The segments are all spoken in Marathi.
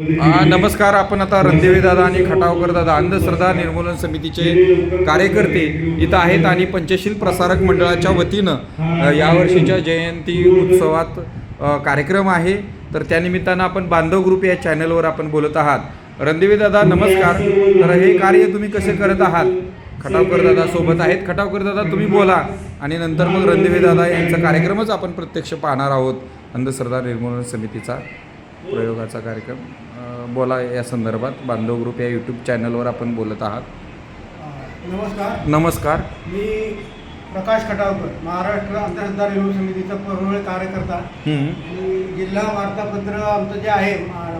नमस्कार आपण आता रणदेवी दादा आणि खटावकर दादा अंधश्रद्धा निर्मूलन समितीचे कार्यकर्ते इथं आहेत आणि पंचशील प्रसारक मंडळाच्या वतीनं यावर्षीच्या जयंती उत्सवात कार्यक्रम आहे. तर त्यानिमित्तानं आपण बांधव ग्रुप या चॅनलवर आपण बोलत आहात. रणदेवी दादा नमस्कार. तर हे कार्य तुम्ही कसे करत आहात? खटावकर दादा सोबत आहेत. खटावकर दादा तुम्ही बोला. आणि नंतर मग रणदेवी दादा यांचा कार्यक्रमच आपण प्रत्यक्ष पाहणार आहोत. अंधश्रद्धा निर्मूलन समितीचा प्रयोगाचा कार्यक्रम. बोला या संदर्भात. बांधव ग्रुप या यूट्यूब चॅनलवर आपण बोलत आहात. नमस्कार. नमस्कार. मी प्रकाश खटावकर महाराष्ट्र अंधश्रद्धा रेणू समितीचा परवळ कार्यकर्ता. जिल्हा वार्तापत्र आमचं जे आहे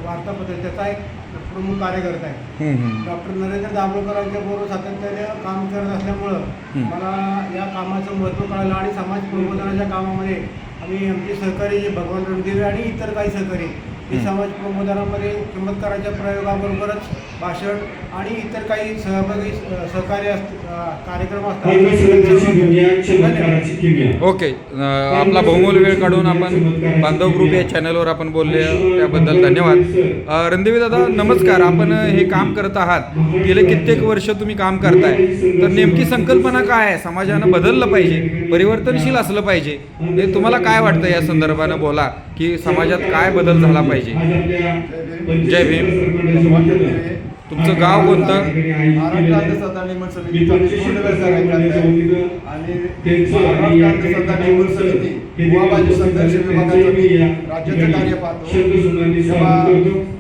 वार्तापत्र त्याचा एक प्रमुख कार्यकर्ता आहे. डॉक्टर नरेंद्र दाभोळकरांच्या बरोबर सातत्याने काम करत असल्यामुळं. मला या कामाचं महत्त्व कळलं आणि समाज प्रबोधनाच्या कामामध्ये आम्ही आमचे सहकारी जे भगवान रणदेवे आणि इतर काही सहकारी हे हं. समाज प्रबोधनामध्ये चमत्काराच्या प्रयोगाबरोबरच भाषण आणि इतर काही सहभागी सहकार्य कार्यक्रम असतात ओके आपला बहुमोल वेळ काढून आपण बांधव ग्रुप या चॅनलवर आपण बोलले त्याबद्दल धन्यवाद. रणदेवी दादा नमस्कार. आपण हे काम करत आहात. गेले कित्येक वर्ष तुम्ही काम करताय. तर नेमकी संकल्पना काय आहे? समाजानं बदललं पाहिजे परिवर्तनशील असलं पाहिजे. हे तुम्हाला काय वाटतं या संदर्भानं बोला की समाजात काय बदल झाला पाहिजे? जय भीम. तुमचं गाव कोणतं? महाराष्ट्र अंधश्रद्धा निर्मूलन आहे. आणि महाराष्ट्र अंधश्रद्धा निर्मूलन समिती. युवाबाजी संघर्ष विभागाचं मी राज्याचं कार्य पाहतो. तेव्हा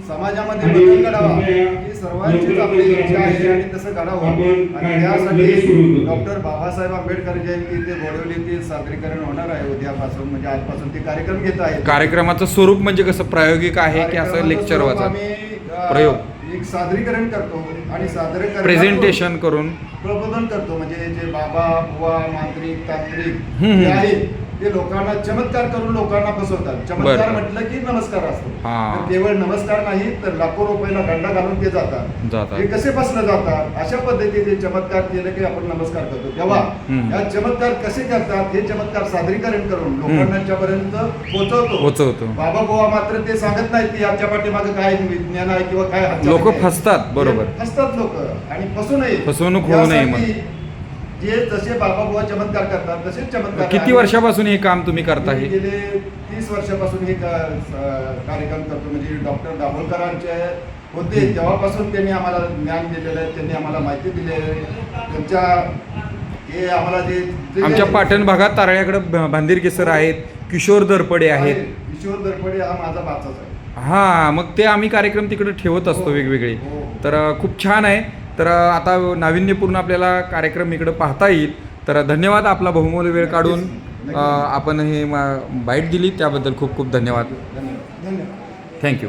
समाजामध्ये बदल घडावा. ही सर्वांचीच आपली इच्छा आहे आणि तसं घडावं. आणि त्यासाठी डॉक्टर बाबासाहेब आंबेडकर जयंती ते बोडवलीतील सादरीकरण होणार आहे. उद्यापासून म्हणजे आजपासून ते कार्यक्रम घेत आहेत. कार्यक्रमाचं स्वरूप म्हणजे कसं प्रायोगिक आहे की असं लेक्चर वाचा प्रयोग. एक सादरीकरण करतो आणि सादरीकरण प्रेझेंटेशन करून. प्रबोधन करतो. म्हणजे जे बाबा बुवा मांत्रिक तांत्रिक. आहेत. ते लोकांना चमत्कार करून लोकांना फसवतात चमत्कार. म्हटलं की नमस्कार असतो हा. केवळ नमस्कार नाही तर लाखो रुपयाला दंड घालून ते जातात. ते कसे फसलं जातात अशा पद्धतीने चमत्कार केलं की आपण नमस्कार करतो तेव्हा. या चमत्कार कसे करतात हे चमत्कार सादरीकरण करून लोकांना पर्यंत पोहोचवतो बाबा बुवा मात्र ते सांगत नाहीत की याच्या पाठीमागे काय विज्ञान आहे किंवा काय लोकं. फसतात, बरोबर. फसतात लोक आणि फसू नये फसवणूक होऊ नये जे जसे बाबा बुवा चमत्कार करतात तसेच चमत्कार किती. वर्षापासून हे काम तुम्ही करता हे? गेले तीस वर्षापासून हे कार्यक्रम करतो. म्हणजे डॉक्टर दाभोळकरांचे होते. तेव्हापासून त्यांनी आम्हाला ज्ञान दिलेलं आहे. त्यांनी आम्हाला माहिती दिली आहे. त्यांच्या हे आम्हाला जे आमच्या पाटण भागात तारळ्याकडे भांदीर सर आहेत किशोर दरपडे आहेत. किशोर दरपडे हा माझा भाचाच आहे. हा मग ते आम्ही कार्यक्रम तिकडे ठेवत असतो वेगवेगळे. हो. तर खूप छान आहे. तर आता नाविन्यपूर्ण आपल्याला कार्यक्रम इकडे पाहता येईल. तर धन्यवाद आपला बहुमोल वेळ काढून. आपण हे मा- बाईट दिली. त्याबद्दल खूप खूप धन्यवाद. धन्यवाद. धन्यवाद. थँक्यू.